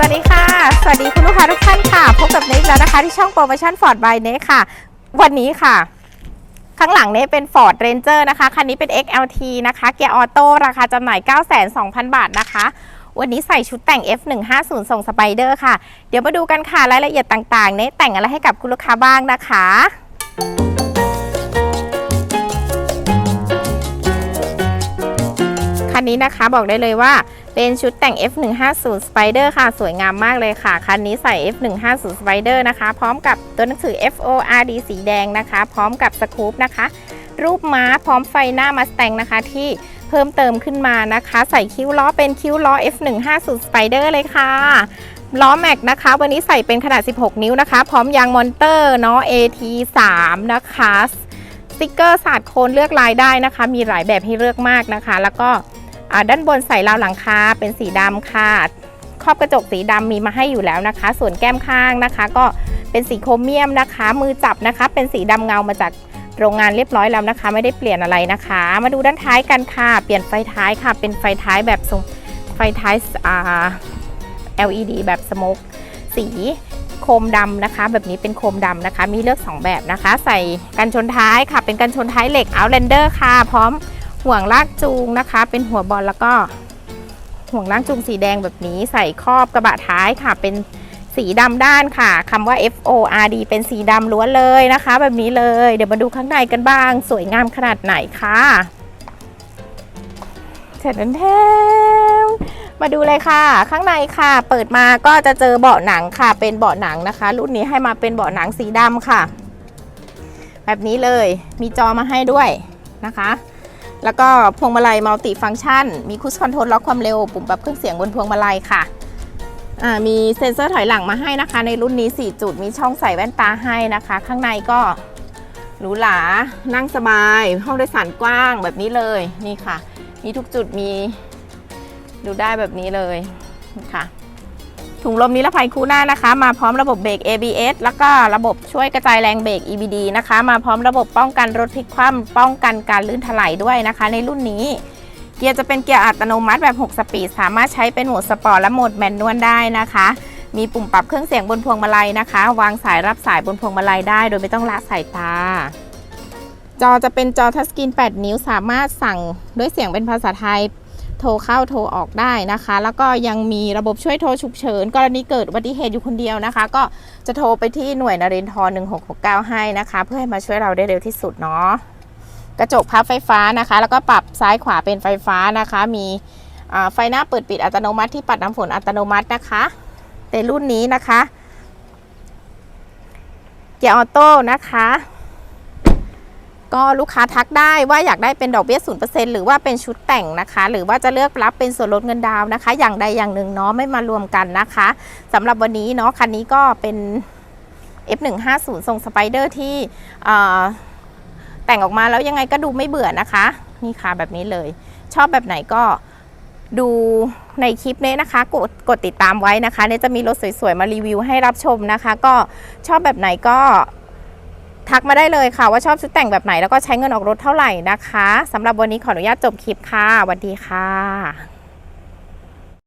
สวัสดีค่ะ สวัสดีคุณลูกค้าทุกท่านค่ะ พบกับเน็กแล้วนะคะ ที่ช่องโปรโมชั่นฟอร์ดบายเน็กค่ะ วันนี้ค่ะ ข้างหลังเนี้เป็น Ford Ranger นะคะ คันนี้เป็น XLT นะคะ เกียร์ออโต้ราคาจำหน่าย 9 2 0 0 0 บาทนะคะ วันนี้ใส่ชุดแต่ง F150 ส่งสไปเดอร์ค่ะ เดี๋ยวมาดูกันค่ะ รายละเอียดต่างๆ เน็แต่งอะไรให้กับคุณลูกค้าบ้างนะคะ คันนี้นะคะบอกได้เลยว่าเป็นชุดแต่ง F150 Spider ค่ะ สวยงามมากเลยค่ะ คันนี้ใส่ F150 Spider นะคะ พร้อมกับตัวหนังสือ FORD สีแดงนะคะ พร้อมกับสกู๊ปนะคะ รูปม้าพร้อมไฟหน้ามาส t ต n นะคะที่เพิ่มเติมขึ้นมานะคะ ใส่คิ้วล้อเป็นคิ้วล้อ F150 Spider เลยค่ะล้อแม็กนะคะ วันนี้ใส่เป็นขนาด 16 นิ้วนะคะ พร้อมยางมอนเตอร์เนาะ AT3 นะคะสติกเกอร์สาดโคนเลือกลายได้นะคะ มีหลายแบบให้เลือกมากนะคะ แล้วก็ ด้านบนใส่ราวหลังคาเป็นสีดำค่ะครอบกระจกสีดำมีมาให้อยู่แล้วนะคะ ส่วนแก้มข้างนะคะ ก็เป็นสีโครเมียมนะคะ มือจับนะคะ เป็นสีดำเงามาจากโรงงานเรียบร้อยแล้วนะคะ ไม่ได้เปลี่ยนอะไรนะคะ มาดูด้านท้ายกันค่ะ เปลี่ยนไฟท้ายค่ะ เป็นไฟท้ายแบบทรงไฟท้าย LED แบบสโมกสีโคมดำนะคะ แบบนี้เป็นโคมดำนะคะ มีเลือก 2 แบบนะคะ ใส่กันชนท้ายค่ะ เป็นกันชนท้ายเหล็ก Outlander ค่ะ พร้อม ห่วงลากจูงนะคะ เป็นหัวบอลแล้วก็ห่วงลากจูงสีแดงแบบนี้ใส่ครอบกระบะท้ายค่ะ เป็นสีดำด้านค่ะคำว่า F O R D เป็นสีดำล้วนเลยนะคะ แบบนี้เลย เดี๋ยวมาดูข้างในกันบ้าง สวยงามขนาดไหนค่ะเสร็จแล้วแทมมาดูเลยค่ะ ข้างในค่ะ เปิดมาก็จะเจอเบาะหนังค่ะ เป็นเบาะหนังนะคะ รุ่นนี้ให้มาเป็นเบาะหนังสีดำค่ะ แบบนี้เลย มีจอมาให้ด้วยนะคะ แล้วก็พวงมาลัยมัลติฟังก์ชัน มีคุชคอนโทรลล็อกความเร็ว ปุ่มปรับเครื่องเสียงบนพวงมาลัยค่ะ มีเซ็นเซอร์ถอยหลังมาให้นะคะ ในรุ่นนี้ 4 จุด มีช่องใส่แว่นตาให้นะคะ ข้างในก็หรูหรานั่งสบาย ห้องโดยสารกว้างแบบนี้เลย นี่ค่ะ มีทุกจุดมีดูได้แบบนี้เลยค่ะ ถุงลมนิรภัยคู่หน้านะคะ มาพร้อมระบบเบรก ABS แล้วก็ระบบช่วยกระจายแรงเบรก EBD นะคะ มาพร้อมระบบป้องกันรถพลิกคว่ำป้องกันการลื่นถลายด้วยนะคะ ในรุ่นนี้ เกียร์จะเป็นเกียร์อัตโนมัติแบบ 6 สปีด สามารถใช้เป็นโหมดสปอร์ตและโหมดแมนนวลได้นะคะ มีปุ่มปรับเครื่องเสียงบนพวงมาลัยนะคะ วางสายรับสายบนพวงมาลัยได้ โดยไม่ต้องละสายตาจอจะเป็นจอทัชสกรีน 8 นิ้ว สามารถสั่งด้วยเสียงเป็นภาษาไทย โทรเข้าโทรออกได้นะคะ แล้วก็ยังมีระบบช่วยโทรฉุกเฉิน กรณีเกิดอุบัติเหตุอยู่คนเดียวนะคะ ก็จะโทรไปที่หน่วยนเรนทร1669 ให้นะคะ เพื่อให้มาช่วยเราได้เร็วที่สุดเนาะกระจกพับไฟฟ้านะคะ แล้วก็ปรับซ้ายขวาเป็นไฟฟ้านะคะ มีไฟหน้าเปิดปิดอัตโนมัติที่ปัดน้ำฝนอัตโนมัตินะคะแต่รุ่นนี้นะคะ เกียร์ออโต้นะคะ ก็ลูกค้าทักได้ว่าอยากได้เป็นดอกเบี้ยศูนเปอร์เซ็นหรือว่าเป็นชุดแต่งนะคะ หรือว่าจะเลือกรับเป็นส่วนลดเงินดาวนะคะ อย่างใดอย่างหนึ่งเนาะไม่มารวมกันนะคะสำหรับวันนี้เนาะคันนี้ก็เป็น F150 ทรงสไปเดอร์ที่แต่งออกมาแล้วยังไงก็ดูไม่เบื่อนะคะ นี่ค่ะแบบนี้เลย ชอบแบบไหนก็ดูในคลิปนี้นะคะ กดกดติดตามไว้นะคะเนี่ยจะมีรถสวยๆ มารีวิวให้รับชมนะคะ ก็ชอบแบบไหนก็ ทักมาได้เลยค่ะว่าชอบชุดแต่งแบบไหนแล้วก็ใช้เงินออกรถเท่าไหร่นะคะสำหรับวันนี้ขออนุญาตจบคลิปค่ะสวัสดีค่ะ